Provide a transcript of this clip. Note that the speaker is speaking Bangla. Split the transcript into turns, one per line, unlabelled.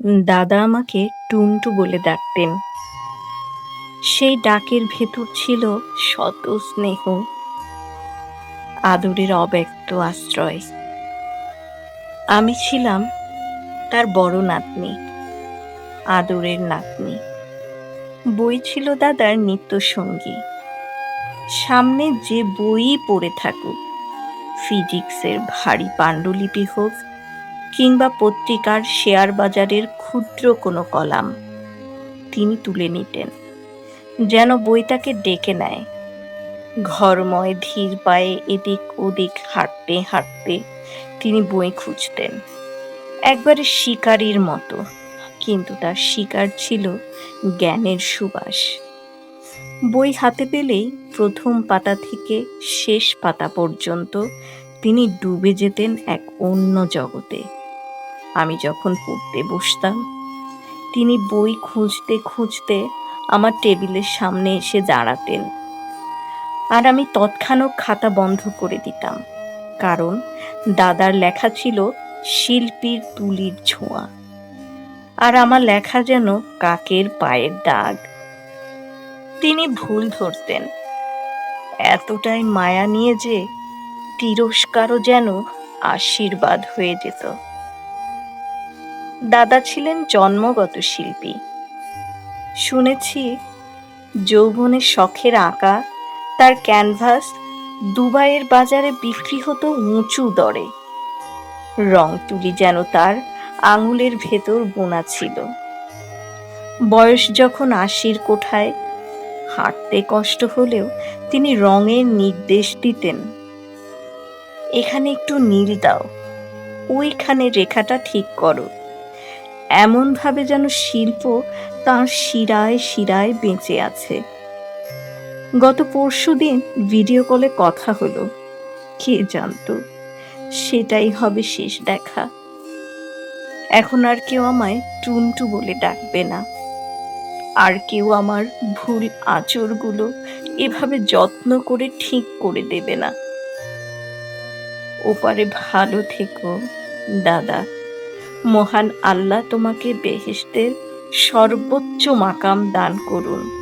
দাদা আমাকে টুনটু বলে ডাকতেন। সেই ডাকের ভেতর ছিল শত স্নেহ, আদরের অব্যক্ত আশ্রয়। আমি ছিলাম তার বড় নাতনি, আদরের নাতনি। বই ছিল দাদার নিত্যসঙ্গী সামনে যে বই পড়ে থাকুক, ফিজিক্সের ভারী পাণ্ডুলিপি হোক কিংবা পত্রিকার শেয়ার বাজারের ক্ষুদ্র কোনো কলাম। তিনি তুলে নিতেন, যেন বইটাকে ডেকে নেয়। ঘরময় ধীর পায়ে এদিক ওদিক হাঁটতে হাঁটতে তিনি বই খুঁজতেন। একবারে শিকারীর মতো, কিন্তু তার শিকার ছিল জ্ঞানের সুবাস। বই হাতে পেলেই প্রথম পাতা থেকে শেষ পাতা পর্যন্ত তিনি ডুবে যেতেন এক অন্য জগতে। আমি যখন পড়তে বসতাম, তিনি বই খুঁজতে খুঁজতে আমার টেবিলের সামনে এসে দাঁড়াতেন। আর আমি তৎক্ষণাৎ খাতা বন্ধ করে দিতাম, কারণ দাদার লেখা ছিল শিল্পীর তুলির ছোঁয়া। আর আমার লেখা যেন কাকের পায়ের দাগ। তিনি ভুল ধরতেন। এতটাই মায়া নিয়ে যে তিরস্কারও যেন আশীর্বাদ হয়ে যেত। দাদা ছিলেন জন্মগত শিল্পী। শুনেছি যৌবনের শখের আঁকা, তার ক্যানভাস দুবাইয়ের বাজারে বিক্রি হতো উঁচু দরে। রং তুলি যেন তার আঙুলের ভেতর বোনা ছিল। বয়স যখন আশির কোঠায়, হাঁটতে কষ্ট হলেও তিনি রঙের নির্দেশ দিতেন। এখানে একটু নীল দাও, ওইখানে রেখাটা ঠিক করো। এমনভাবে যেন শিল্প তার শিরায় শিরায় বেঁচে আছে। গত পরশু দিন ভিডিও কলে কথা হলো। কে জানতো? সেটাই হবে শেষ দেখা। এখন আর কেউ আমায় টুনটু বলে ডাকবে না। আর কেউ আমার ভুল আচরগুলো এভাবে যত্ন করে ঠিক করে দেবে না। ওপারে ভালো থেকো, দাদা। মহান আল্লাহ তোমাকে বেহেশতের সর্বোচ্চ মাকাম দান করুন।